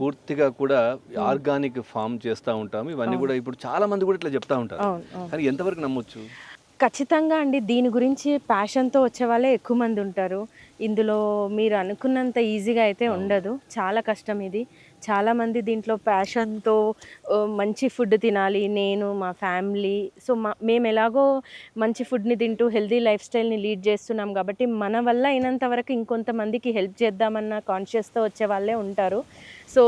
పూర్తిగా కూడా organic form చేస్తూ ఉంటాము. ఇవన్నీ కూడా ఇప్పుడు చాలా మంది కూడా ఇట్లా చెప్తా ఉంటారు. కానీ ఎంతవరకు నమ్మొచ్చు? ఖచ్చితంగా అండి. దీని గురించి ప్యాషన్తో వచ్చే వాళ్ళే ఎక్కువ మంది ఉంటారు. ఇందులో మీరు అనుకున్నంత ఈజీగా అయితే ఉండదు. చాలా కష్టం ఇది. చాలామంది దీంట్లో ప్యాషన్తో మంచి ఫుడ్ తినాలి. నేను మా ఫ్యామిలీ సో మా మేము ఎలాగో మంచి ఫుడ్ని తింటూ హెల్దీ లైఫ్ స్టైల్ని లీడ్ చేస్తున్నాం కాబట్టి మన వల్ల అయినంత వరకు ఇంకొంతమందికి హెల్ప్ చేద్దామన్న కాన్షియస్తో వచ్చే వాళ్ళే ఉంటారు. సో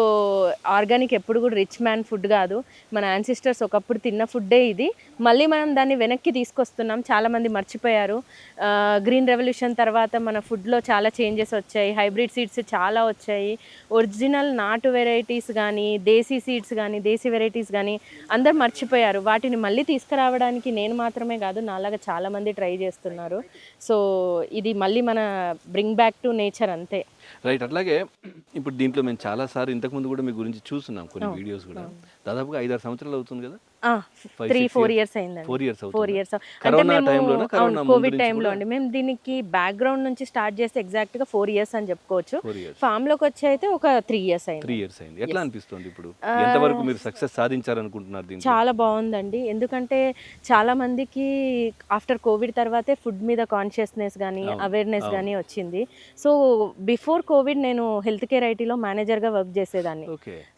ఆర్గానిక్ ఎప్పుడు కూడా రిచ్ మ్యాన్ ఫుడ్ కాదు. మన యాన్సిస్టర్స్ ఒకప్పుడు తిన్న ఫుడ్డే ఇది. మళ్ళీ మనం దాన్ని వెనక్కి తీసుకొస్తున్నాం. చాలామంది మర్చిపోయారు. గ్రీన్ రెవల్యూషన్ తర్వాత మన ఫుడ్లో చాలా చేంజెస్ వచ్చాయి. హైబ్రిడ్ సీడ్స్ చాలా వచ్చాయి. ఒరిజినల్ నాటు వెరైటీస్ కానీ దేశీ సీడ్స్ కానీ దేశీ వెరైటీస్ కానీ అందరు మర్చిపోయారు. వాటిని మళ్ళీ తీసుకురావడానికి నేను మాత్రమే కాదు నాలాగా చాలామంది ట్రై చేస్తున్నారు. సో ఇది మళ్ళీ మన బ్రింగ్ బ్యాక్ టు నేచర్ అంతే. రైట్ అట్లాగే ఇప్పుడు దీంట్లో మేము చాలా సార్లు ఇంతకుముందు కూడా మీ గురించి చూస్తున్నాం కొన్ని వీడియోస్ కూడా. దాదాపుగా ఐదారు సంవత్సరాలు అవుతుంది కదా? Three four? ఇయర్స్ అయిందండి. Four years four? కరోనా ముందు కోవిడ్ టైంలో? అండి. మేము దీనికి బ్యాక్గ్రౌండ్ నుంచి స్టార్ట్ చేస్తే ఎగ్జాక్ట్గా ఫోర్ ఇయర్స్ అని చెప్పుకోవచ్చు. ఫామ్లోకి వచ్చి అయితే ఒక త్రీ ఇయర్స్ అయింది. త్రీ ఇయర్స్ అయింది. ఎట్లా అనిపిస్తుంది ఇప్పుడు? ఎంతవరకు మీరు సక్సెస్ సాధించారనుకుంటున్నారు చాలా బాగుందండి. ఎందుకంటే చాలా మందికి ఆఫ్టర్ కోవిడ్ తర్వాతే ఫుడ్ మీద కాన్షియస్నెస్ కానీ అవేర్నెస్. కానీ వచ్చింది. సో బిఫోర్ కోవిడ్ నేను హెల్త్ కేర్ ఐటీలో మేనేజర్గా వర్క్ చేసేదాన్ని.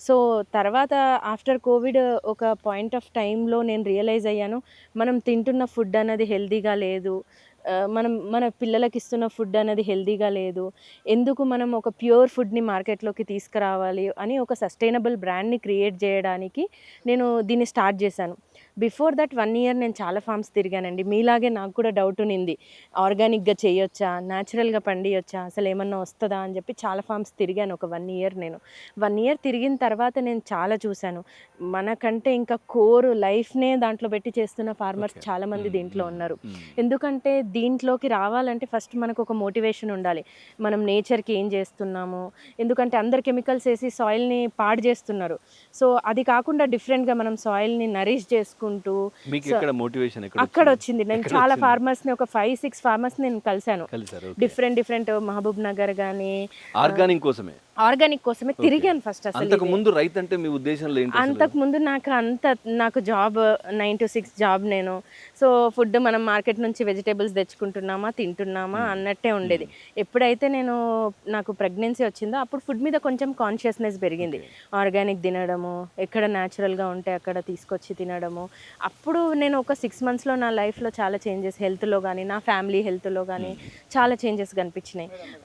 సో తర్వాత ఆఫ్టర్ కోవిడ్ ఒక పాయింట్ ఆఫ్ టైంలో నేను రియలైజ్ అయ్యాను మనం తింటున్న ఫుడ్ అనేది హెల్తీగా లేదు మనం మన పిల్లలకి ఇస్తున్న ఫుడ్ అనేది హెల్దీగా లేదు ఎందుకు మనం ఒక ప్యూర్ ఫుడ్ని మార్కెట్లోకి తీసుకురావాలి అని ఒక సస్టైనబుల్ బ్రాండ్ని క్రియేట్ చేయడానికి నేను దీన్ని స్టార్ట్ చేశాను. బిఫోర్ దట్ వన్ ఇయర్ నేను చాలా ఫార్మ్స్ తిరిగానండి. మీలాగే నాకు కూడా డౌట్ ఉన్నింది ఆర్గానిక్గా చేయొచ్చా? న్యాచురల్గా పండియొచ్చా? అసలు ఏమన్నా వస్తుందా? అని చెప్పి చాలా ఫార్మ్స్ తిరిగాను ఒక వన్ ఇయర్ నేను. వన్ ఇయర్ తిరిగిన తర్వాత నేను చాలా చూశాను. మనకంటే ఇంకా కోర్ లైఫ్నే దాంట్లో పెట్టి చేస్తున్న ఫార్మర్స్ Okay. చాలా మంది Mm, దీంట్లో ఉన్నారు. ఎందుకంటే దీంట్లోకి రావాలంటే ఫస్ట్ మనకు ఒక మోటివేషన్ ఉండాలి. మనం నేచర్కి ఏం చేస్తున్నాము? ఎందుకంటే అందరు కెమికల్స్ వేసి సాయిల్ని పాడు చేస్తున్నారు. సో అది కాకుండా డిఫరెంట్గా మనం సాయిల్ని నరిష్ చేసుకుంటూ ఎక్కడ మోటివేషన్ అక్కడ వచ్చింది? నేను చాలా వచ్చింది? ఫార్మర్స్ని ఒక ఫైవ్ సిక్స్ ఫార్మర్స్ నేను కలిశాను. డిఫరెంట్ డిఫరెంట్ మహబూబ్ నగర్ కానీ ఆర్గానిక్ కోసమే? ఆర్గానిక్ కోసమే తిరిగాను ఫస్ట్ అసలు. ముందు రైతు అంటే మీ ఉద్దేశంలో? అంతకు ముందు నాకు అంత నాకు job nine to six job నేను. సో ఫుడ్ మనం మార్కెట్ నుంచి వెజిటేబుల్స్ తెచ్చుకుంటున్నామా తింటున్నామా అన్నట్టే ఉండేది. ఎప్పుడైతే నేను నాకు ప్రెగ్నెన్సీ వచ్చిందో అప్పుడు ఫుడ్ మీద కొంచెం కాన్షియస్నెస్ పెరిగింది. ఆర్గానిక్ తినడము ఎక్కడ న్యాచురల్గా ఉంటే అక్కడ తీసుకొచ్చి తినడము. అప్పుడు నేను ఒక సిక్స్ మంత్స్లో నా లైఫ్లో చాలా చేంజెస్ హెల్త్లో కానీ నా ఫ్యామిలీ హెల్త్లో కానీ చాలా చేంజెస్ కనిపించినాయి.